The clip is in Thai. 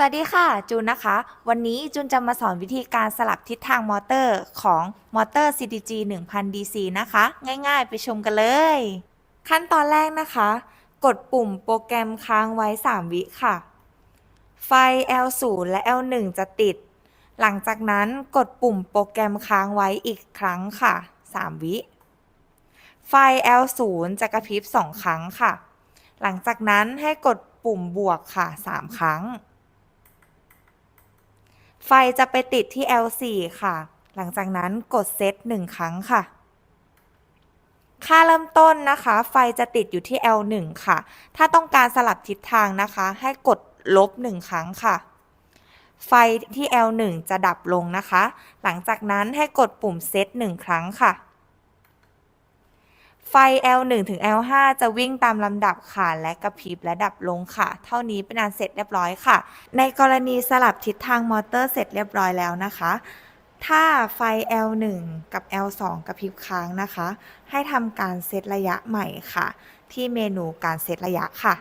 สวัสดีค่ะ จูนนะคะ วันนี้จูนจะมาสอนวิธีการสลับทิศทางมอเตอร์ของมอเตอร์ CDG 1000 DC นะคะ ง่ายๆ ไปชมกันเลย ขั้นตอนแรกนะคะ กดปุ่มโปรแกรมค้างไว้ 3 วิค่ะ ไฟ L0 และ L1 จะติด หลังจากนั้นกดปุ่มโปรแกรมค้างไว้อีกครั้งค่ะ 3 วิ ไฟ L0 จะกระพริบ 2 ครั้งค่ะ หลังจากนั้นให้กดปุ่มบวกค่ะ 3 ครั้ง ไฟจะไปติดที่ L4 ค่ะ หลังจากนั้นกดเซต1ครั้งค่ะ ค่าเริ่มต้นนะคะ ไฟจะติดอยู่ที่ L1 ค่ะ ถ้าต้องการสลับทิศทางนะคะ ให้กดลบ 1 ครั้งค่ะ ไฟที่ L1 จะดับลงนะคะ หลังจากนั้นให้กดปุ่มเซต1ครั้งค่ะ ไฟ L1 ถึง L5 จะวิ่งตามลำดับค่ะและกระพริบและดับลงค่ะ เท่านี้เป็นอันเสร็จเรียบร้อยค่ะ ในกรณีสลับทิศทางมอเตอร์เสร็จเรียบร้อยแล้วนะคะ ถ้าไฟ L1 กับ L2 กระพริบค้างนะคะ ให้ทำการเซตระยะใหม่ค่ะ ที่เมนูการเซตระยะค่ะ